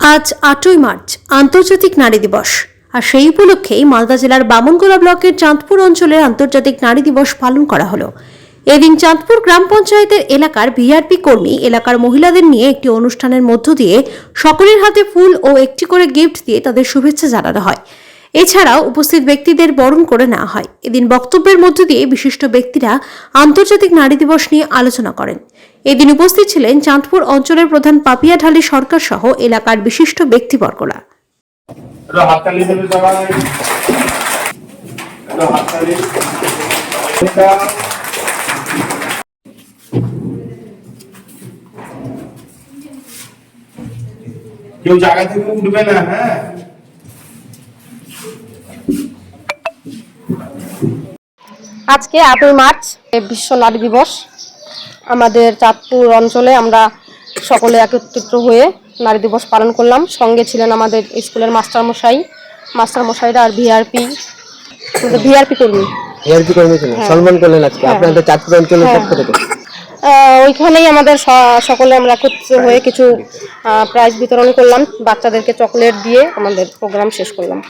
আজ আটই মার্চ, আন্তর্জাতিক নারী দিবস। আর সেই উপলক্ষেই মালদা জেলার বামনগোলা ব্লকের চাঁদপুর অঞ্চলের আন্তর্জাতিক নারী দিবস পালন করা হলো। এদিন চাঁদপুর গ্রাম পঞ্চায়েতের এলাকার ভিআরপি কর্মী এলাকার মহিলাদের নিয়ে একটি অনুষ্ঠানের মধ্য দিয়ে সকলের হাতে ফুল ও একটি করে গিফট দিয়ে তাদের শুভেচ্ছা জানানো হয়। এছাড়াও উপস্থিত ব্যক্তিদের বরণ করে নেওয়া হয়। এদিন বক্তব্যের মধ্য দিয়ে বিশিষ্ট ব্যক্তিরা আন্তর্জাতিক নারী দিবস নিয়ে আলোচনা করেন। এদিন উপস্থিত ছিলেন চাঁদপুর অঞ্চলের প্রধান পাপিয়াঢালি সরকার সহ এলাকার বিশিষ্ট ব্যক্তিবর্গরা। কেউ জায়গা থেকে উঠবে না হ্যাঁ? আজকে আটই মার্চ বিশ্ব নারী দিবস। আমাদের চাঁদপুর অঞ্চলে আমরা সকলে একত্রিত হয়ে নারী দিবস পালন করলাম। সঙ্গে ছিলেন আমাদের স্কুলের মাস্টার মশাই মাস্টার মশাইরা আর ভিআরপি ভিআরপি কর্মী। এআরপি কর্মী ছিলেন সম্মান করলেন আজকে। হ্যাঁ। আপনাদের চাঁদপুর অঞ্চলের হ্যাঁ। পক্ষ থেকে। ওইখানেই আমাদের সকলে আমরা একত্রিত হয়ে কিছু প্রাইজ বিতরণ করলাম। বাচ্চাদেরকে চকলেট দিয়ে আমাদের প্রোগ্রাম শেষ করলাম।